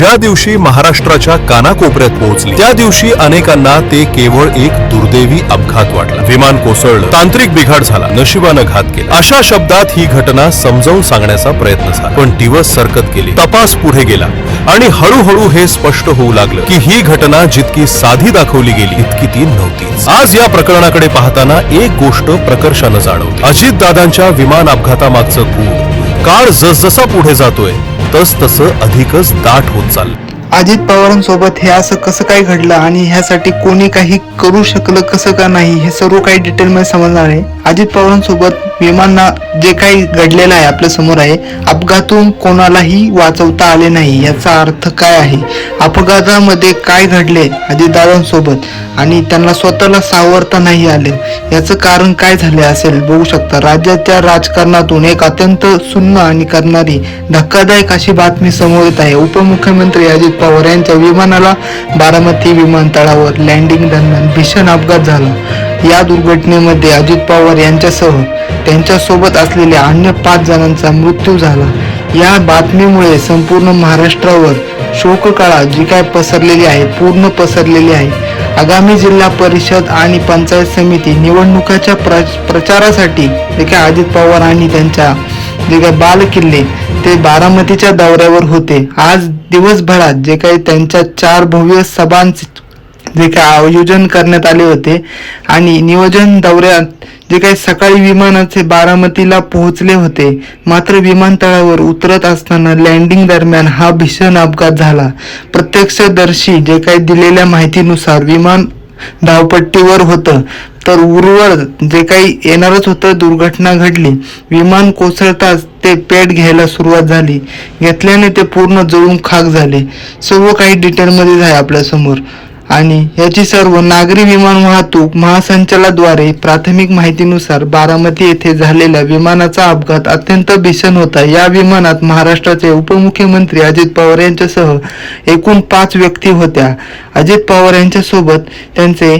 ज्या दिवशी महाराष्ट्राच्या कानाकोपऱ्यात पोहोचली त्या दिवशी अनेकांना ते केवळ एक दुर्दैवी अपघात वाटला. विमान कोसळलं तांत्रिक बिघाड झाला नशिबानं घात केला. अशा शब्दात ही घटना समजावून सांगण्याचा प्रयत्न झाला. पण दिवस सरकत गेले तपास पुढे गेला आणि हळूहळू हे स्पष्ट होऊ लागलं की ही घटना जितकी साधी दाखवली गेली इतकी ती नव्हती. आज या प्रकरणाकडे पाहताना एक गोष्ट प्रकर्षानं जाणवली. अजित दादांच्या विमान अपघातामागचं गूढ काळ जसजसा पुढे जातोय तस तसं अधिकच दाट होत चाललं. अजित पवारांसोबत हे असं कसं काय घडलं आणि ह्यासाठी कोणी काही करू शकलं कसं का नाही हे सर्व काही डिटेलमध्ये समजणार आहे. अजित पवारांसोबत विमानना जे काही घडलेलं आहे आपल्यासमोर आहे अपघातून कोणालाही वाचवता आले नाही याचा अर्थ काय आहे? अपघातामध्ये काय घडले अजितदादांसोबत आणि त्यांना स्वतःला सावरता नाही आले याचं कारण काय झाले असेल बघू शकता. राज्याच्या राजकारणातून एक अत्यंत सुन्न आणि करणारी धक्कादायक अशी बातमी समोर येत आहे. उपमुख्यमंत्री अजित पवार यांच्या विमानाला बारामती विमानतळावर लँडिंग दरम्यान भीषण अपघात झाला. या दुर्घटनेमध्ये अजित पवार यांच्यासह त्यांच्यासोबत असलेल्या अन्य पाच जणांचा मृत्यू झाला. या बातमीमुळे संपूर्ण महाराष्ट्रावर शोककळा जी काय पसरलेली आहे पूर्ण पसरलेली आहे. आगामी जिल्हा परिषद आणि पंचायत समिती निवडणुकाच्या प्रचारासाठी जे काय अजित पवार आणि त्यांच्या जे काही बालकिल्ले ते बारामतीच्या दौऱ्यावर होते. आज दिवसभरात जे काही त्यांच्या चार भव्य सभांचे जे काही आयोजन करण्यात आले होते आणि नियोजन दौऱ्यात जे काही सकाळी विमानाचे बारामतीला पोहोचले होते मात्र विमानतळावर उतरत असताना लँडिंग दरम्यान हा भीषण अपघात झाला. प्रत्यक्षदर्शी जे काही दिलेल्या माहितीनुसार विमान धावपट्टीवर होतं तर उर्वर जे काही येणारच होतं दुर्घटना घडली. विमान कोसळताच ते पेट घ्यायला सुरुवात झाली. घेतल्याने ते पूर्ण जळून खाक झाले. सर्व काही डिटेलमध्ये आहे आपल्यासमोर. आणि याची सर्व नागरी विमान वाहतूक महासंचालनाद्वारे प्राथमिक माहितीनुसार बारामती येथे झालेल्या विमानाचा अपघात अत्यंत भीषण होता. या विमानात महाराष्ट्राचे उपमुख्यमंत्री अजित पवार यांच्यासह एकूण पाच व्यक्ती होत्या. अजित पवार यांच्यासोबत त्यांचे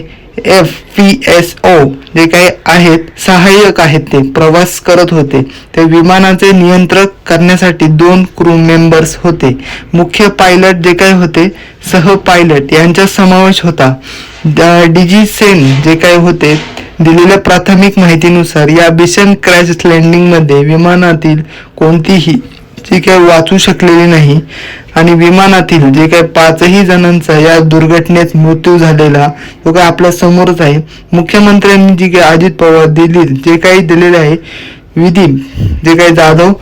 एफ पी एस ओ जे काही आहेत सहाय्यक आहेत ते प्रवास करत होते. ते विमानाचे नियंत्रण करण्यासाठी दोन क्रू मेंबर्स होते. मुख्य पायलट जे काही होते सह पायलट यांचा समावेश होता. डीजी सेन जे काही होते दिलेल्या प्राथमिक माहितीनुसार या भीषण क्रॅश लँडिंगमध्ये विमानातील कोणतीही जी काही वाचू शकलेली नाही आणि विमानातील जे काही पाचही जणांचा या दुर्घटनेत मृत्यू झालेला तो काय आपल्या समोरच आहे मुख्यमंत्र्यांनी जी काही अजित पवार दिली जे काही दिलेले आहे विधी जे काही जाधव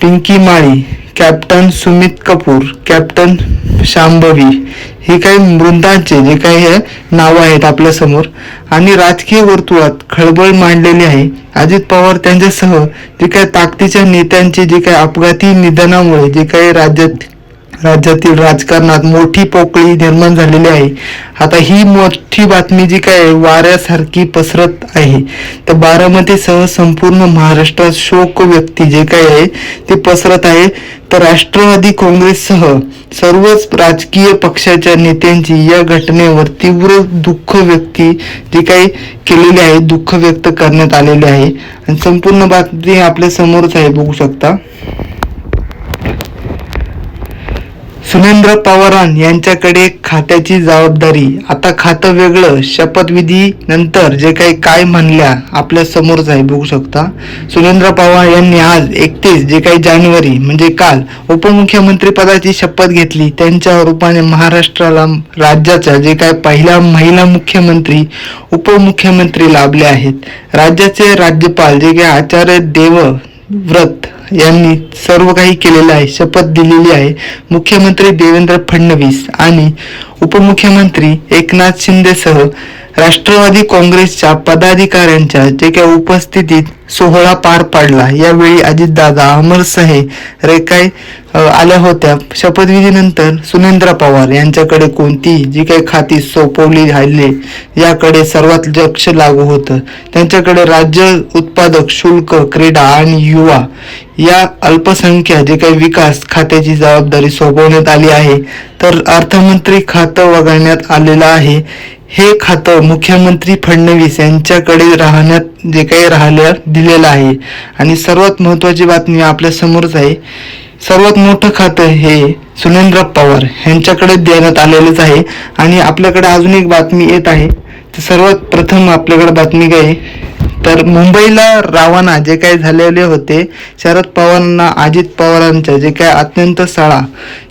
पिंकी माळी कॅप्टन सुमित कपूर कॅप्टन शांभवी हे काही मृतांचे जे काही नावं आहेत आपल्यासमोर. आणि राजकीय वर्तुळात खळबळ मांडलेली आहे. अजित पवार त्यांच्यासह जे काही ताकदीच्या नेत्यांचे जे काही अपघाती निधनामुळे जे काही राज्यात राज्यातील राजकारणात मोठी पोकळी निर्माण झालेली आहे. आता ही मोठी बातमी जी काय आहे, वाऱ्यासारखी पसरत आहे. तर बारामतीसह संपूर्ण महाराष्ट्रात शोक व्यक्ती जे काय आहे ते पसरत आहे. तर राष्ट्रवादी काँग्रेससह सर्वच राजकीय पक्षाच्या नेत्यांची या घटनेवर तीव्र दुःख व्यक्ती जे काही केलेली आहे दुःख व्यक्त करण्यात आलेले आहे. आणि संपूर्ण बातमी आपल्या समोरच आहे बघू शकता. सुनेंद्र पवारान यांच्याकडे खात्याची जबाबदारी. आता खातं वेगळं. शपथविधी नंतर जे काही काय म्हणल्या आपल्या समोरच आहे. बघू शकता. सुनेंद्र पवार यांनी आज एकतीस जे काही जानेवारी म्हणजे काल उपमुख्यमंत्री पदाची शपथ घेतली. त्यांच्या रूपाने महाराष्ट्राला राज्याच्या जे काही पहिल्या महिला मुख्यमंत्री उपमुख्यमंत्री लाभले आहेत. राज्याचे राज्यपाल जे काही आचार्य देव व्रत यांनी सर्व काही केलेलं आहे शपथ दिलेली आहे. मुख्यमंत्री देवेंद्र फडणवीस आणि उपमुख्यमंत्री एकनाथ शिंदेसह राष्ट्रवादी काँग्रेसच्या पदाधिकाऱ्यांच्या जे काही उपस्थितीत सोहळा पार पाडला. यावेळी अजितदादा अमर सहे रेखाय आल्या होत्या. शपथविधीनंतर सुनेंद्र पवार यांच्याकडे कोणती जी काही खाती सोपवली राहिले याकडे सर्वात लक्ष लागू होतं. त्यांच्याकडे राज्य उत्पादक शुल्क क्रीडा आणि युवा या अल्पसंख्या जे काही विकास खात्याची जबाबदारी सोपवण्यात आली आहे तर अर्थमंत्री खातं वगळण्यात आलेलं आहे. हे खातं मुख्यमंत्री फडणवीस यांच्याकडे राहण्यात जे काही राहिल्या दिलेलं आहे. आणि सर्वात महत्त्वाची बातमी आपल्या समोरच आहे. सर्वात मोठं खातं हे सुनेंद्र पवार यांच्याकडे देण्यात आलेलंच आहे. आणि आपल्याकडे अजून एक बातमी येत आहे. तर सर्वात प्रथम आपल्याकडे बातमी काय आहे? तर मुंबईला रवाना जे काही झालेले होते शरद पवारांना अजित पवारांच्या जे काही अत्यंत शाळा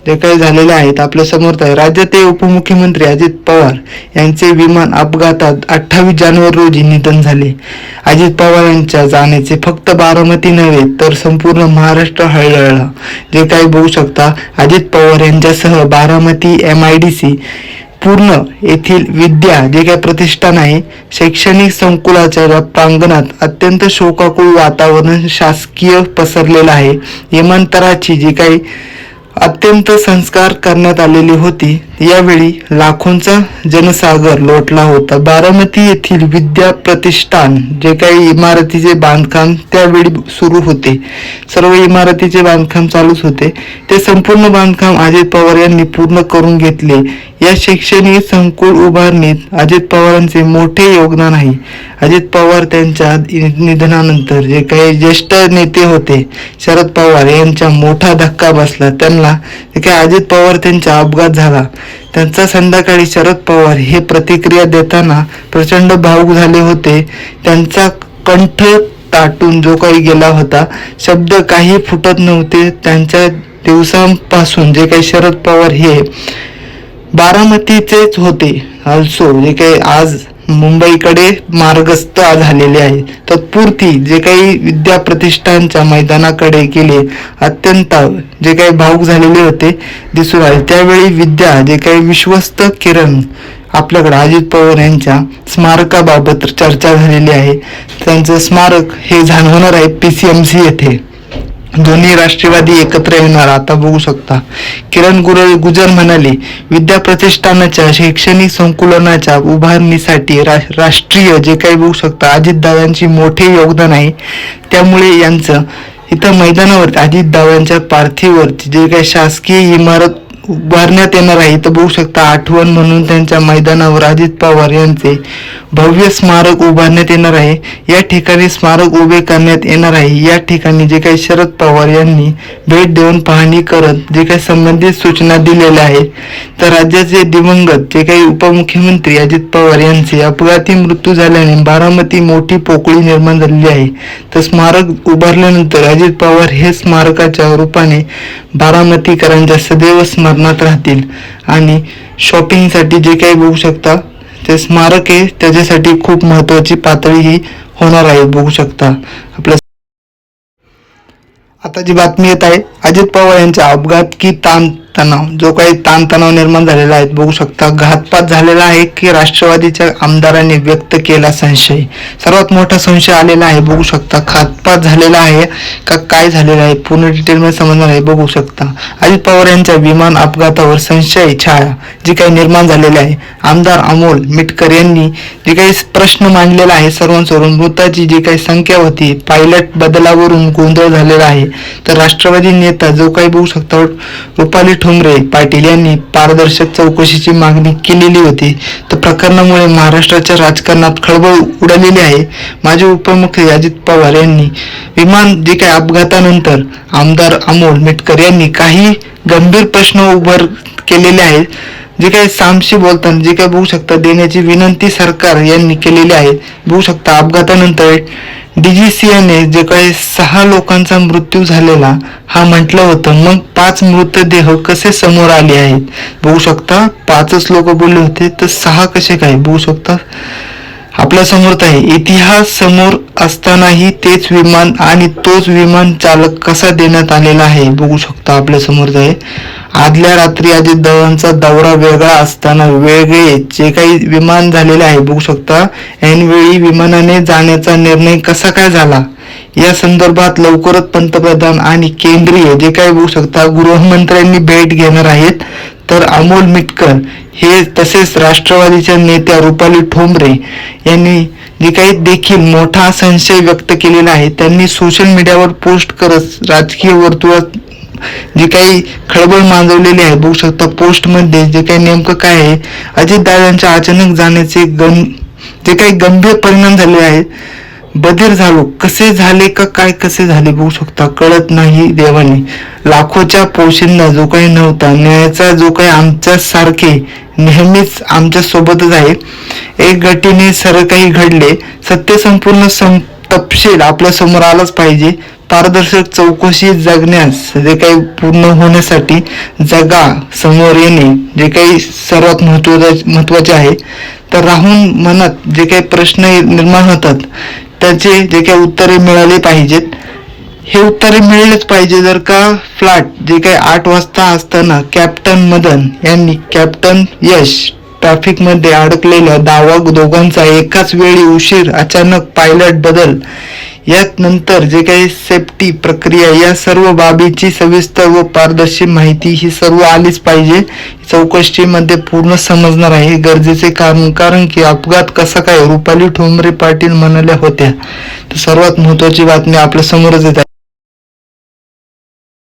जे काही झालेले आहेत आपल्यासमोर आहे राज्याचे उपमुख्यमंत्री अजित पवार यांचे विमान अपघातात अठ्ठावीस जानेवारी रोजी निधन झाले. अजित पवार यांच्या जाण्याचे फक्त बारामती नव्हे तर संपूर्ण महाराष्ट्र हळहळला जे काही बघू शकता अजित पवार यांच्यासह Baramati M I D C पूर्ण येथील विद्या जे काही प्रतिष्ठान आहे शैक्षणिक संकुलाच्या प्रांगणात अत्यंत शोकाकुळ वातावरण शासकीय पसरलेलं आहे. विमानतळाची जी काही अत्यंत संस्कार करण्यात आलेली होती यावेळी लाखोंचा जनसागर लोटला होता. बारामती येथील विद्या प्रतिष्ठान जे काही इमारतीचे बांधकाम त्यावेळी सुरू होते. सर्व इमारतीचे बांधकाम चालूच होते. ते संपूर्ण बांधकाम अजित पवार यांनी पूर्ण करून घेतले. या शैक्षणिक संकुल उभारणीत अजित पवारांचे मोठे योगदान आहे. अजित पवार त्यांच्या निधनानंतर जे काही ज्येष्ठ नेते होते शरद पवार यांचा मोठा धक्का बसला. त्यांना जे काही अजित पवार त्यांचा अपघात झाला. त्यांचा संध्याकाळी शरद पवार हे प्रतिक्रिया देताना प्रचंड भावूक झाले होते. त्यांचा कंठ ताटून जो काही गेला होता शब्द काही फुटत नव्हते. त्यांच्या दिवसांपासून जे काही शरद पवार हे बारामतीचेच होते. ऑल्सो जे काही आज मुंबईकडे मार्गस्थ झालेले आहे. तत्पुरती जे काही विद्या प्रतिष्ठानच्या मैदानाकडे गेले अत्यंत जे काही भाऊक झालेले होते दिसून आले. त्यावेळी विद्या जे काही विश्वस्त किरण आपल्याकडे अजित पवार यांच्या स्मारकाबाबत चर्चा झालेली आहे. त्यांचं स्मारक हे जाणवणार आहे पी सी एम सी येथे. दोन्ही राष्ट्रवादी एकत्र येणार आता बघू शकता. किरण गुर गुजर म्हणाले विद्या प्रतिष्ठानाच्या शैक्षणिक संकुलनाच्या उभारणीसाठी रा, राष्ट्रीय जे काही बघू शकता अजितदादांची मोठे योगदान आहे. त्यामुळे यांचं इथं मैदानावरती अजितदादांच्या पार्थिवावरती जे काही शासकीय इमारत उभारण्यात येणार आहे. इथं बघू शकता आठवण म्हणून त्यांच्या मैदानावर अजित पवार यांचे भव्य स्मारक उभारण्यात येणार आहे. या ठिकाणी स्मारक उभे करण्यात येणार आहे. या ठिकाणी जे काही शरद पवार यांनी भेट देऊन पाहणी करत जे काही संबंधित सूचना दिलेल्या आहेत तर राज्याचे दिवंगत जे काही उपमुख्यमंत्री अजित पवार यांचे अपघाती मृत्यू झाल्याने बारामती मोठी पोकळी निर्माण झालेली आहे. तर स्मारक उभारल्यानंतर अजित पवार हे स्मारकाच्या रूपाने बारामतीकरांच्या सदैव स्मरणात राहतील. आणि शॉपिंगसाठी जे काही बघू शकता ते स्मारक आहे. त्याच्यासाठी खूप महत्वाची पातळी ही होणार आहे बघू शकता. आपल्या आता जी बातमी येत आहे अजित पवार यांच्या अपघात की ताण तणाव. जो काही ताणतणाव निर्माण झालेला आहे बघू शकता. घातपात झालेला आहे की राष्ट्रवादीच्या आमदारांनी व्यक्त केला संशय. सर्वात मोठा संशय आलेला आहे बघू शकता. घातपात झालेला आहे का काय झालेलं आहे पूर्ण डिटेलमध्ये समजणार आहे बघू शकता. अजित पवार यांच्या विमान अपघातावर संशय छाया जी काही निर्माण झालेली आहे. आमदार अमोल मिटकर यांनी जे काही प्रश्न मांडलेला आहे सर्वांसमोर मृताची जी काही संख्या होती पायलट बदलावरून गोंधळ झालेला आहे. तर राष्ट्रवादी नेता जो काही बघू शकता रुपाली ठोंबरे पाटील यांनी पारदर्शक चौकशीची मागणी केलेली होती. तर प्रकरणामुळे महाराष्ट्राच्या राजकारणात खळबळ उडालेली आहे. माजी उपमुख्य अजित पवार यांनी विमान जे काही अपघातानंतर आमदार अमोल मिटकर यांनी काही गंभीर प्रश्न उभर केलेले आहेत. जे काही सामशी बोलताना जे काही बघू शकता देण्याची विनंती सरकार यांनी केलेली आहे. बघू शकता अपघातानंतर डीजीसीएने जे काही सहा लोकांचा मृत्यू झालेला हा म्हटलं होतं. मग पाच मृतदेह कसे समोर आले आहेत? बघू शकता पाचच लोक बोलले होते तर सहा कसे काय? बघू शकता आपल्यासमोर आहे. इतिहास समोर असतानाही तेच विमान आणि तोच विमान चालक कसा देण्यात आलेला आहे बघू शकता आपल्यासमोर आहे. आदल्या रात्री अजित दवांचा दौरा वेगळा असताना वेगळे जे काही विमान झालेले आहे बघू शकता. ऐनवेळी विमानाने जाण्याचा निर्णय कसा काय झाला? या संदर्भात लवकरच पंतप्रधान आणि केंद्रीय जे काही होऊ शकता गृहमंत्र्यांनी भेट घेणार आहेत. तर अमोल मिटकर हे तसेच राष्ट्रवादीच्या नेत्या रुपाली ठोंबरे यांनी जे काही देखील मोठा संशय व्यक्त केलेला आहे त्यांनी सोशल मीडियावर पोस्ट करत राजकीय वर्तुळात जे काही खळबळ माजवलेली आहे बघू शकता पोस्टमध्ये जे काही नेमकं काय आहे अजितदादांच्या अचानक जाण्याचे गं जे काही गंभीर परिणाम झाले आहेत बधीर झालो. कसे झाले का काय कसे झाले बघू शकता. कळत नाही देवाने. लाखोच्या पोशींना जो काही नव्हता न्यायाचा जो काही आमच्या सारखे नेहमीच आमच्या सोबतच आहे. एक गटीने सर काही घडले. सत्य संपूर्ण सं तपशील आपल्यासमोर आलाच पाहिजे. पारदर्शक चौकशी जगण्यास जे काही पूर्ण होण्यासाठी जगा समोर येणे जे काही सर्वात महत्त्वाचे महत्त्वाचे आहे. तर राहून मनात जे काही प्रश्न निर्माण होतात त्याचे जे काही उत्तरे मिळाले पाहिजेत हे उत्तरे मिळलेच पाहिजे जर का फ्लॅट जे काही आठ वाजता असताना कॅप्टन मदन यांनी कॅप्टन यश ट्रॅफिकमध्ये अडकलेल्या दावा दोघांचा एकाच वेळी उशीर अचानक पायलट बदल यात नंतर जे काही सेफ्टी प्रक्रिया या सर्व बाबीची सविस्तर व पारदर्शी माहिती ही सर्व आलीच पाहिजे. चौकशीमध्ये पूर्ण समजणार आहे. हे गरजेचे कारण कारण की अपघात कसा काय? रुपाली ठोंबरे पाटील म्हणाल्या होत्या. तर सर्वात महत्वाची बातमी आपल्या समोरच येत आहे.